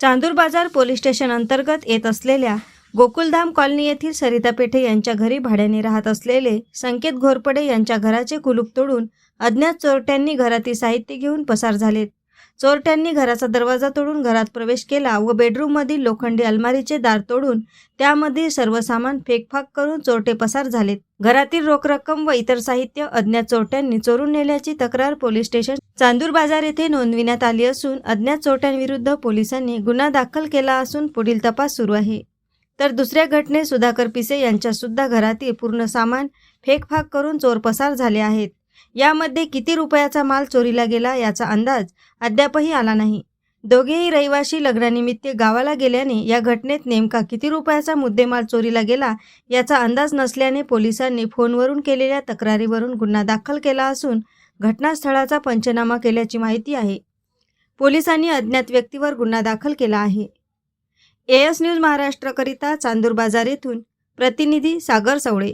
चांदूर बाजार police station अंतर्गत येत असलेल्या गोकुलधाम कॉलनी येथील सरिता पेठे यांच्या घरी भाड्याने राहत असलेले संकेत घोरपडे यांच्या घराचे कुलूप तोडून अज्ञात चोरट्यांनी घरातील साहित्य घेऊन पसार झालेत. चोरट्यांनी घराचा दरवाजा तोडून घरात प्रवेश केला व बेडरूममधील लोखंडी अलमारीचे दार तोडून त्यामध्ये सर्व सामान फेकफाक करून चोरटे पसार झालेत. घरातील रोख रक्कम व इतर साहित्य अज्ञात चोरट्यांनी चोरून नेल्याची तक्रार पोलीस स्टेशन चांदूर बाजार येथे नोंदविण्यात आली असून अज्ञात चोरट्यांविरुद्ध पोलिसांनी गुन्हा दाखल केला असून पुढील तपास सुरू आहे. तर दुसऱ्या घटनेत सुधाकर पिसे यांच्या सुद्धा घरातील पूर्ण सामान फेकफाक करून चोर पसार झाले आहेत. यामध्ये किती रुपयाचा माल चोरीला गेला याचा अंदाज अद्यापही आला नाही. दोघेही रहिवाशी लग्नानिमित्त गावाला गेल्याने या घटनेत नेमका किती रुपयाचा मुद्देमाल चोरीला गेला याचा अंदाज नसल्याने पोलिसांनी फोनवरून केलेल्या तक्रारीवरून गुन्हा दाखल केला असून घटनास्थळाचा पंचनामा केल्याची माहिती आहे. पोलिसांनी अज्ञात व्यक्तीवर गुन्हा दाखल केला आहे. एएस न्यूज महाराष्ट्रकरिता चांदूर बाजार येथून प्रतिनिधी सागर सवळे.